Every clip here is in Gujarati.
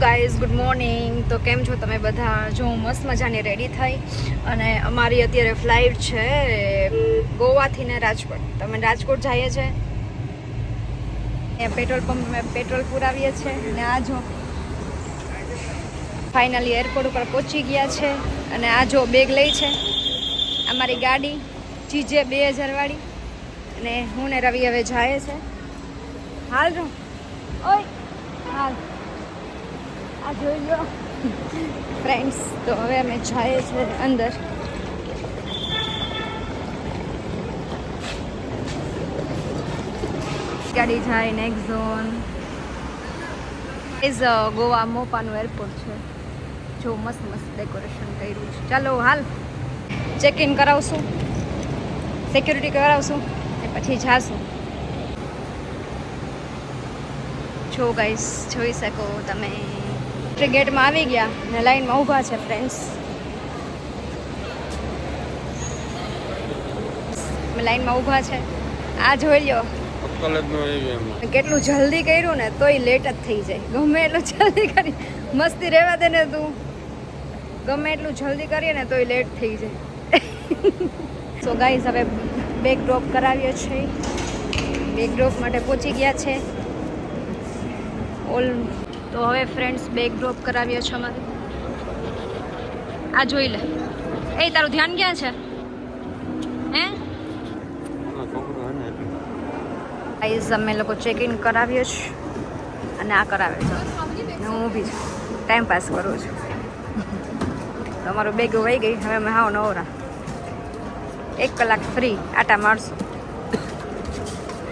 Guys, good morning. તો કેમ છો તમે બધા? જો હું મસ્ત મજાની રેડી થઈ અને અમારી અત્યારે ફ્લાઇટ છે ગોવાથી ને રાજકોટ. તમે રાજકોટ જઈએ છે? પેટ્રોલ પંપ મેં પેટ્રોલ પુરાવીએ છીએ અને આ જો ફાઇનલી એરપોર્ટ ઉપર પહોંચી ગયા છે અને આ જો બેગ લઈ છે અમારી ગાડી ચીજે બે હજારવાળી અને હું ને રવિ હવે જાય છે. હાલ જો. ઓય, હાલ. આ જોઈ લો. ફ્રેન્ડ્સ તો હવે અમે જઈએ છીએ અંદર. ગાડી જાય નેક્સ્ટ ઝોન ઇઝ ગોવા મોપાનું એરપોર્ટ છે. જો મસ્ત મસ્ત ડેકોરેશન કર્યું છે. ચાલો, હાલ. ચેક ઇન કરાવશું. સિક્યુરિટી કરાવશું. ને પછી જાશું. જો ગાઈસ જોઈ શકો તમે. એન્ટ્રી ગેટમાં આવી ગયા ને લાઈનમાં ઊભા છે ફ્રેન્ડ્સ લાઈનમાં ઊભા છે. આ જોઈ લ્યો. કેટલું જલ્દી કર્યું ને તોય લેટ જ થઈ જાય. ગમે એટલું જલ્દી કરી મસ્તી રહેવા દે ને તું. ગમે એટલું જલ્દી કરીએ ને તોય લેટ થઈ જાય. સો ગાઈઝ હવે બેગ ડ્રોપ કરાવ્યો છે બેગ ડ્રોપ માટે પહોંચી ગયા છે. ઓલ તો હવે ફ્રેન્ડ્સ બેગ ડ્રોપ કરાવ્યો છો અમારે. આ જોઈ લે. એ તારું ધ્યાન ક્યાં છે? હે? ગાઈઝ અમે લોકો ચેક ઇન કરાવ્યો છીએ અને આ કરાવે છે. હું ઊભી છું. ટાઈમ પાસ કરું છું. તમારો બેગ વહી ગઈ. હવે અમે હાવ નવરા. એક કલાક ફ્રી આટા મારશું.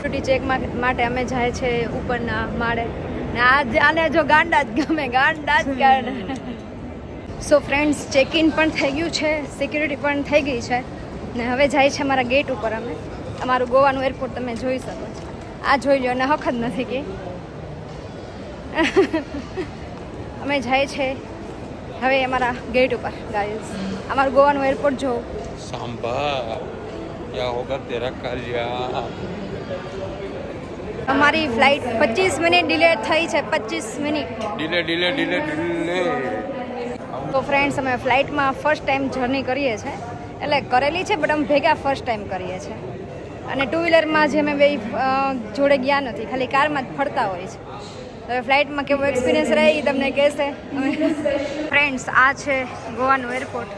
ડ્યુટી ચેક માટે અમે જાય છે ઉપરના માળે. ને આને જો ગાંડા જ ગમે, ગાંડા જ ગાંડા. સો ફ્રેન્ડ્સ ચેક ઇન પણ થઈ ગયું છે સિક્યુરિટી પણ થઈ ગઈ છે. ને હવે જાય છે અમારા ગેટ ઉપર અમે. અમારું ગોવાનું એરપોર્ટ તમે જોઈ શકો છો. આ જોઈ લો અને હખત નથી કે. અમે જાય છે હવે અમારા ગેટ ઉપર ગાઈઝ અમારું ગોવાનું એરપોર્ટ જો સાંભા, ક્યાં હોગા તેરા કાલિયા? અમારી ફ્લાઇટ પચીસ મિનિટ ડિલે થઈ છે પચીસ minute delay delay delay delay તો ફ્રેન્ડ્સ અમે ફ્લાઇટમાં ફર્સ્ટ ટાઈમ જર્ની કરીએ છીએ એટલે કરેલી છે બટ અમે ભેગા ફર્સ્ટ ટાઈમ કરીએ છીએ અને ટુ વ્હીલરમાં જે અમે બે જોડે ગયા નથી ખાલી કારમાં જ ફરતા હોય છે. તો હવે ફ્લાઇટમાં કેવો એક્સપિરિયન્સ રહે એ તમને કહેશે. ફ્રેન્ડ્સ આ છે ગોવાનું એરપોર્ટ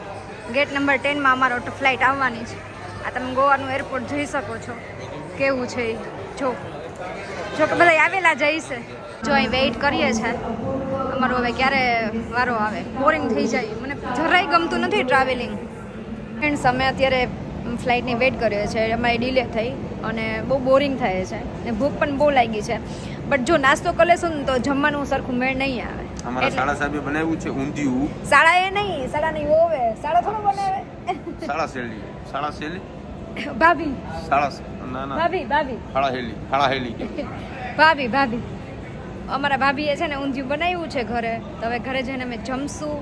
ગેટ નંબર ટેનમાં અમારો ફ્લાઇટ આવવાની છે. આ તમે ગોવાનું એરપોર્ટ જોઈ શકો છો. કેવું છે એ જો. જો કે બધા આવેલા જઈશે જો અહીં વેઇટ કરીએ છે. અમારો હવે ક્યારે વારો આવે? બોરિંગ થઈ જાય. મને જરાય ગમતું નથી ટ્રાવેલિંગ ફ્રેન્ડ્સ અમે અત્યારે ફ્લાઇટની વેઇટ કરીએ છીએ. અમારી ડિલે થઈ અને બહુ બોરિંગ થાય છે. ને ભૂખ પણ બહુ લાગી છે. બટ જો નાસ્તો કરી લેશું ને તો જમવાનું સરખું મેળ નહીં આવે. અમારા શાળા સાહેબે બનાવ્યું છે ઊંધિયું. શાળા એ નહીં શાળા નહીં હોવે શાળા થોડું બનાવે. શાળા શેલી. શાળા શેલી? ભાભી. શાળા ના ના. ભાભી ભાભી. શાળા હેલી શાળા હેલી. ભાભી ભાભી. અમારા ભાભીએ છે ને ઊંધિયું બનાવ્યું છે ઘરે. તો હવે ઘરે જઈને અમે જમશું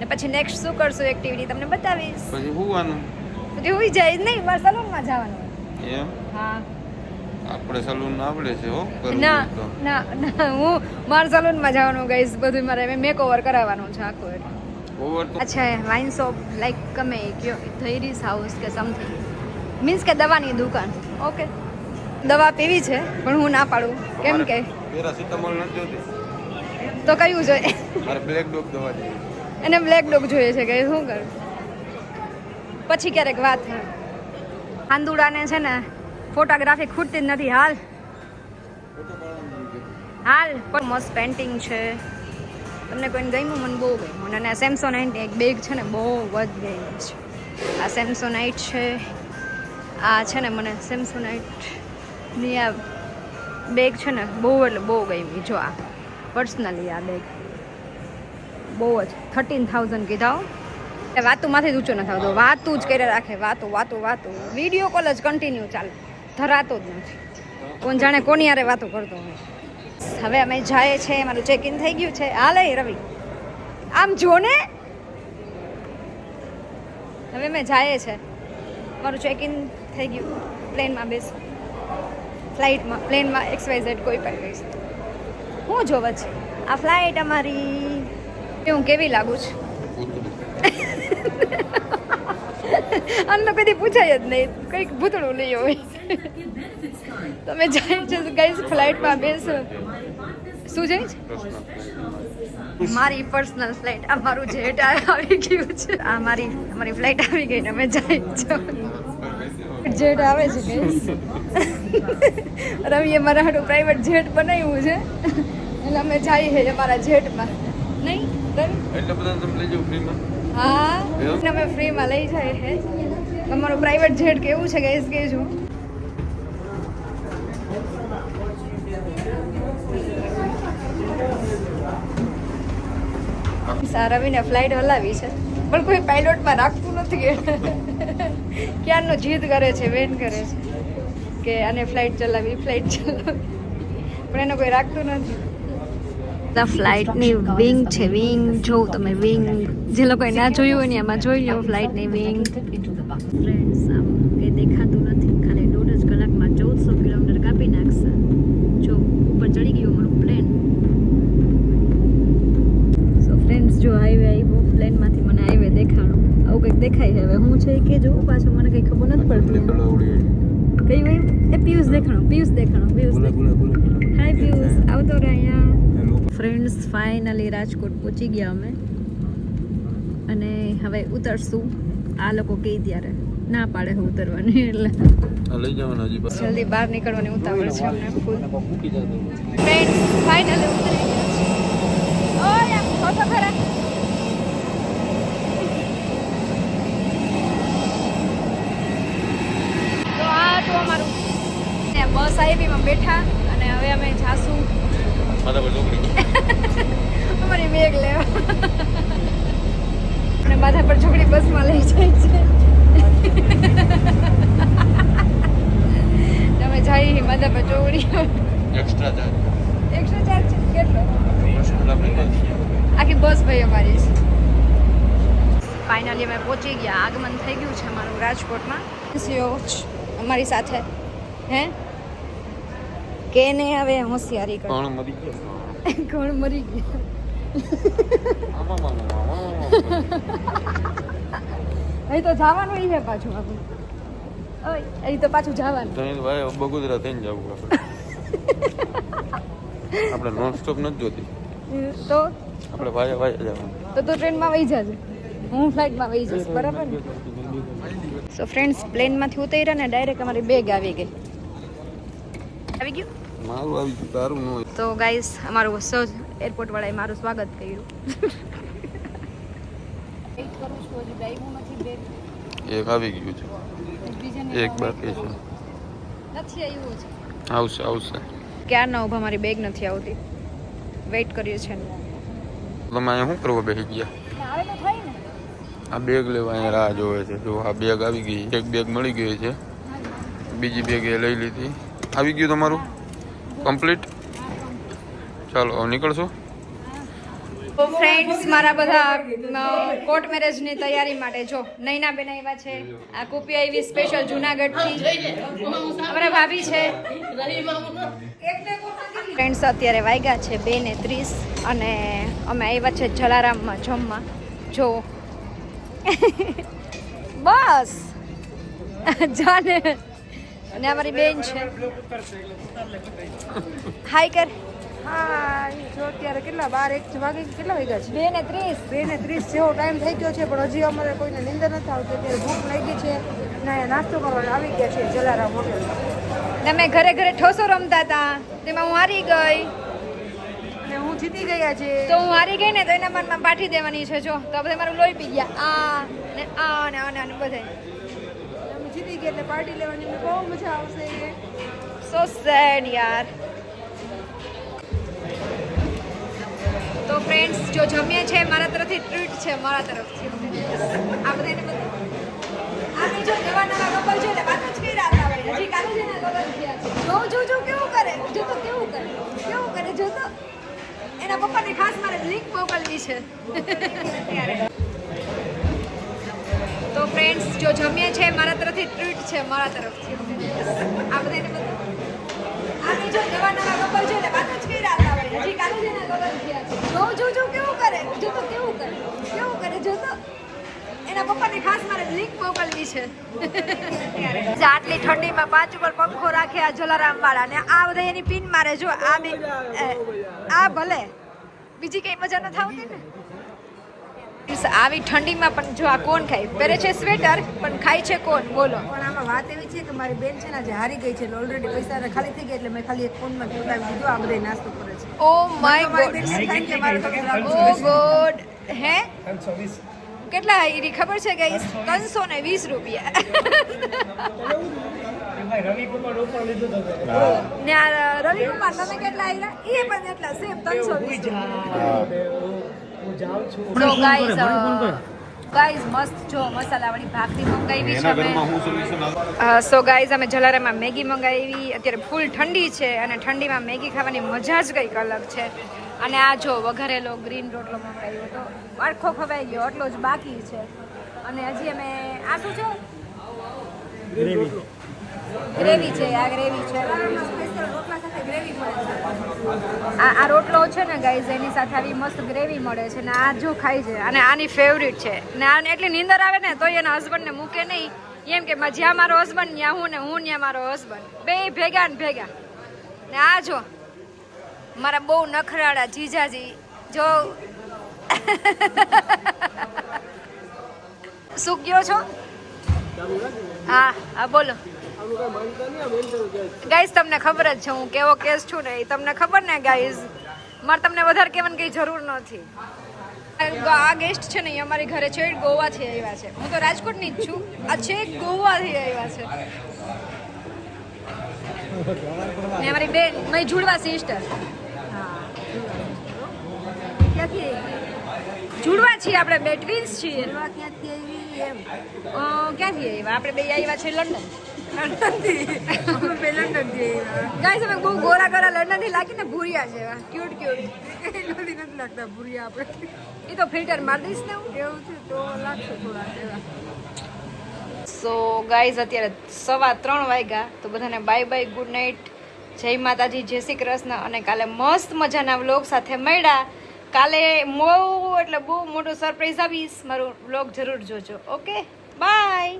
ને પછી નેક્સ્ટ શું કરશું એક્ટિવિટી તમને બતાવીશ. પછી હુવાનું. પછી હોઈ જાય નહીં મારે સલૂનમાં જવાનું. એમ? હા. આપણે સલૂન આવડે છે હો ના ના ના હું મારે સલૂનમાં જવાનું ગઈશ બધું મારે મેક ઓવર કરાવવાનું છે આખું. એટલે ઓવર અચ્છા વાઇન શોપ લાઈક ગમે કયો થઈરીસ હાઉસ કે સમથિંગ મીન્સ કે દવાની દુકાન. ઓકે દવા પીવી છે પણ હું ના પાડું. કેમ કે? પેરાસિટામોલ નથી જોતી. તો કયું જોઈએ? મારે બ્લેક ડોગ દવા જોઈએ. એને બ્લેક ડોગ જોઈએ છે કે શું કરું? પછી ક્યારેક વાત થાય. આંદુડાને છે ને ફોટોગ્રાફી ખૂટતી જ નથી. હાલ. હાલ. પણ મસ્ત પેન્ટિંગ છે. તમને કોઈને ગમ્યું? મને બહુ ગમ્યું. અને સેમસોનાઇટ એક બેગ છે ને બહુ જ ગઈ છે. આ સેમસોનાઇટ છે. આ છે ને મને સેમસોનાઇટની આ બેગ છે ને બહુ એટલે બહુ ગમી. જો આ પર્સનલી આ બેગ બહુ જ. થર્ટીન થાઉઝન્ડ કીધા. એ વાતુમાંથી ઊંચો ન થતો વાતું જ કર્યા રાખે. વાતું વાતું વાતું. વીડિયો કોલ જ કન્ટિન્યુ ચાલે. ધરાતો જ નથી. કોણ જાણે કોની યારે વાતો કરતો હોય. હવે અમે જાય છે. મારું ચેક ઇન થઈ ગયું છે. હાલે રવિ. આમ જો ને. હવે અમે જાય છે. મારું ચેક ઇન થઈ ગયું. પ્લેનમાં બેસ. ફ્લાઇટમાં પ્લેનમાં એક્સ વાય ઝેડ કોઈ પણ બેસ હું જોવા છે. આ ફ્લાઇટ અમારી હું કેવી લાગુ છું? અમને કદી પૂછાય જ નહીં. કંઈક ભૂતળું લઈ હોય. તમે જાય છે ગાઈસ ફ્લાઇટમાં બેસો. શું જાય છે? મારી પર્સનલ ફ્લાઇટ. આ મારું જેટ આવી ગયું છે. આ મારી અમારી ફ્લાઇટ આવી ગઈ ને અમે જાય છો. જેટ આવે છે રવિએ મારા હાટું પ્રાઇવેટ જેટ બનાવ્યું છે. એટલે અમે જઈએ છીએ અમારા જેટમાં નહીં રવિ? એટલે બધા તમે લઈ જાઓ ફ્રીમાં હા. અમે ફ્રીમાં લઈ જાય છે તમારું પ્રાઇવેટ જેટ કેવું છે ગાઈસ કહેજો. આ રવિને ફ્લાઇટ હલાવી છે. પણ કોઈ પાયલોટમાં રાખતું નથી ક્યારનો જીદ કરે છે વેન કરે છે. કે આને ફ્લાઇટ ચલાવી ફ્લાઇટ ચલાવી. પણ એને કોઈ રાખતું નથી. ફ્લાઇટની વિંગ છે વિંગ જોઉં તમે વિંગ જે લોકોએ ના જોયું હોય ને એમાં જોઈ લો ફ્લાઇટની વિંગ ફ્રેન્ડ્સ આમ કંઈ દેખાતું નથી ખાલી દોઢ જ કલાકમાં ચૌદસો કિલોમીટર કાપી નાખશે જો ઉપર ચડી ગયું મારું પ્લેન સો ફ્રેન્ડ્સ જો હાઈવે આવ્યો પ્લેનમાંથી મને હાઈવે દેખાણું આવું કંઈક દેખાય છે. હવે હું છે કે જો પાછું મને કંઈ ખબર નથી પડતી. કઈ ભાઈ એ પિયુષ દેખાણો પિયુષ દેખાણો પિયુષ હાય પિયુષ. આવતો રહે અહીંયા. ફ્રેન્ડ્સ ફાઇનલી રાજકોટ પહોંચી ગયા અમે. અને હવે ઉતરશું. આ લોકો કે ત્યારે ના પાડે હું ઉતરવાની એટલે. લઈ જવાનું હજી બસ. જલ્દી બહાર નીકળવાની ઉતાવળ છે અમને ફૂલ. ફ્રેન્ડ્સ ફાઇનલી ઉતરી ગયા છે ઓય આમ ખરા તો આ તો અમારું ને બસ આવી માં બેઠા અને હવે અમે જાશું. અમારી બેગ લેવા. અને માથા પર છોકરી બસમાં લઈ જાય છે. તમે જાઈ માથા પર ચોકડી એક્સ્ટ્રા ચાર્જ એક્સ્ટ્રા ચાર્જ કેટલો? આખી બસ ભાઈ અમારી છે. ફાઇનલી અમે પહોંચી ગયા. આગમન થઈ ગયું છે અમારું રાજકોટમાં. અમારી સાથે. હે? કે ને હવે હોશિયારી કર કોણ મરી ગયો? કોણ મરી ગયા? અહીં તો જવાનું ઈ છે પાછું આપણે. અહીં તો પાછું જવાનું. તો ભાઈ બગુદરા થઈને જવું આપણે. આપણે નોન સ્ટોપ નથી જોતી. તો? આપણે ભાઈ ભાઈ જવાનું. તો તું ટ્રેનમાં વહી જજે. હું ફ્લાઇટમાં વહી જઈશ બરાબર ને? સો ફ્રેન્ડ્સ પ્લેનમાંથી ઉતર્યા ને ડાયરેક્ટ અમારી બેગ આવી ગઈ. આવી ગયું? મારું આવી ગયું તારું નો તો ગાઈસ અમારું સૌ એરપોર્ટ વાળાએ મારું સ્વાગત કર્યું. એક આવી ગયું છે. એક બાકી છે. નથી આવ્યું છે આવશે આવશે. ક્યારના ઊભા મારી બેગ નથી આવતી. વેઇટ કરીએ છે. તમે અહીંયા શું કરવા બેસી ગયા? ને આ બેગ લેવા અહીંયા રાહ જોવે છે. જો આ બેગ આવી ગઈ એક બેગ મળી ગઈ છે. બીજી બેગ એ લઈ લીધી. આવી ગયું તમારું? કમ્પ્લીટ ચાલો નીકળશો. ફ્રેન્ડ્સ મારા બધા કોર્ટ મેરેજની તૈયારી માટે જો, નૈના બેન આવ્યા છે. આ કુપી આવી સ્પેશિયલ જુનાગઢથી. અમારા ભાભી છે. ફ્રેન્ડ્સ અત્યારે વાગ્યા છે બે ને ત્રીસ અને અમે આવ્યા છે જલારામમાં જમવા. જો. બસ. જાને. અને અમારી બેન છે. હાય કર. હા જો અત્યારે કેટલા બાર એક વાગે કેટલા વાગ્યા છે? બે ને ત્રીસ. બે ને ત્રીસ જેવો ટાઈમ થઈ ગયો છે પણ હજી અમારે કોઈને નીંદર નથી આવતી. અત્યારે ભૂખ લાગી છે ને નાસ્તો કરવાનો આવી ગયા છે જલારામ હોટેલ અમે ઘરે ઘરે ઠોસો રમતા હતા. તેમાં હું હારી ગઈ. અને હું જીતી ગયા છે. તો હું હારી ગઈ ને તો એના મનમાં પાઠી દેવાની છે જો. તો બધા મારું લોહી પી ગયા. આ ને આ ને આ ને બધે જીતી એટલે પાર્ટી લેવાની બહુ મજા આવશે. સો સેડ યાર. તો ફ્રેન્ડ્સ જો જમીએ છે, મારા તરફથી ટ્રીટ છે, મારા તરફથી. આ બધાને બધું આ જો નવા નવા કપલ છે ને કેવું કરે? કેવું કરે? કેવું એના પપ્પાને ખાસ મારે લિંક મોકલવી છે. તો ફ્રેન્ડ્સ જો જમીએ છે મારા તરફથી ટ્રીટ છે મારા તરફથી. આ બધાને બધું બીજો નવા નવા કપલ છે ને વાત જ હજી લગ્ન થયા છે. જો જો જો કેવું કરે? જો તો કેવું કરે? કેવું કરે? જો તો એના પપ્પાને ખાસ મારે લિંક મોકલવી છે. આટલી ઠંડીમાં પાંચ ઉપર પંખો રાખે આ જલારામ વાળા ને આ બધા એની પિન મારે જો આ બે આ ભલે. બીજી કઈ મજા ન થાવતી ને? આવી ઠંડીમાં પણ જો આ કોણ ખાય? પહેરે છે સ્વેટર પણ ખાય છે કોણ? બોલો. પણ આમાં વાત એવી છે કે મારી બેન છે ને આજે હારી ગઈ છે ઓલરેડી પૈસા ખાલી થઈ ગયા એટલે મેં ખાલી એક ફોનમાં જોતાવી દીધું આ બધા નાસ્તો કરે છે. Oh my god. Oh god. હે? કેટલા એની ખબર છે કે ત્રણસો ને વીસ રૂપિયા. ને આ રવિકુમાર તમે કેટલા આવ્યા એ પણ એટલા સેમ ત્રણસો વીસ સો ગાઈઝ ગાઈઝ મસ્ત જો મસાલાવાળી ભાખરી મંગાવી છે અમે. સો ગાઈઝ અમે જલારામાં મેગી મંગાવી. અત્યારે ફૂલ ઠંડી છે અને ઠંડીમાં મેગી ખાવાની મજા જ કંઈક અલગ છે. અને આ જો વઘારેલો ગ્રીન રોટલો મંગાવ્યો હતો. આખો ખવાઈ ગયો એટલો જ બાકી છે. અને હજી અમે આ શું છે? ગ્રેવી છે આ ગ્રેવી છે. આ આ રોટલો છે ને ગાઈઝ એની સાથે આવી મસ્ત ગ્રેવી મળે છે ને, આ જો ખાય છે, અને આની ફેવરિટ છે. ને આને એટલી નીંદર આવે ને તો એના હસબન્ડને મૂકે નહીં. એમ કે જ્યાં મારો હસબન્ડ ત્યાં હું ને હું ત્યાં મારો હસબન્ડ બે ભેગા ને ભેગા. ને આ જો, મારા બહુ નખરાળા જીજાજી, જો. શું ગયો છો? હા હા, બોલો. ગાઈઝ તમને ખબર જ છે હું કેવો કેસ છું ને એ તમને ખબર ને ગાઈઝ મારે તમને વધારે કહેવાની કઈ જરૂર નથી. આ ગેસ્ટ છે ને અમારી ઘરે છે ગોવાથી આવ્યા છે. હું તો રાજકોટની જ છું. આ છે ગોવાથી આવ્યા છે. ને અમારી બેન મય જુડવા સિસ્ટર ક્યાંથી આવી? જુડવા છીએ આપણે બે ટ્વિન્સ છીએ. ક્યાંથી આવી એમ? ક્યાંથી આવ્યા? આપણે બે આવ્યા છે લંડન ગાઈસ અમે બહુ ગોરા ગોરા લંડનથી લાગીને ભૂરિયા છે. ક્યુટ ક્યુટ નથી નથી લાગતા ભૂરિયા આપણે. એ તો ફિલ્ટર મારી દઈશ ને હું? એવું છે તો લાગશે થોડા એવા. સો ગાઈઝ અત્યારે સવા ત્રણ વાગ્યા. તો બધાને બાય બાય ગુડ નાઇટ જય માતાજી જય શ્રી કૃષ્ણ. અને કાલે મસ્ત મજાના વ્લોગ સાથે મળ્યા. કાલે બહુ એટલે બહુ મોટું સરપ્રાઈઝ આપીશ મારું વ્લોગ જરૂર જોજો. Okay bye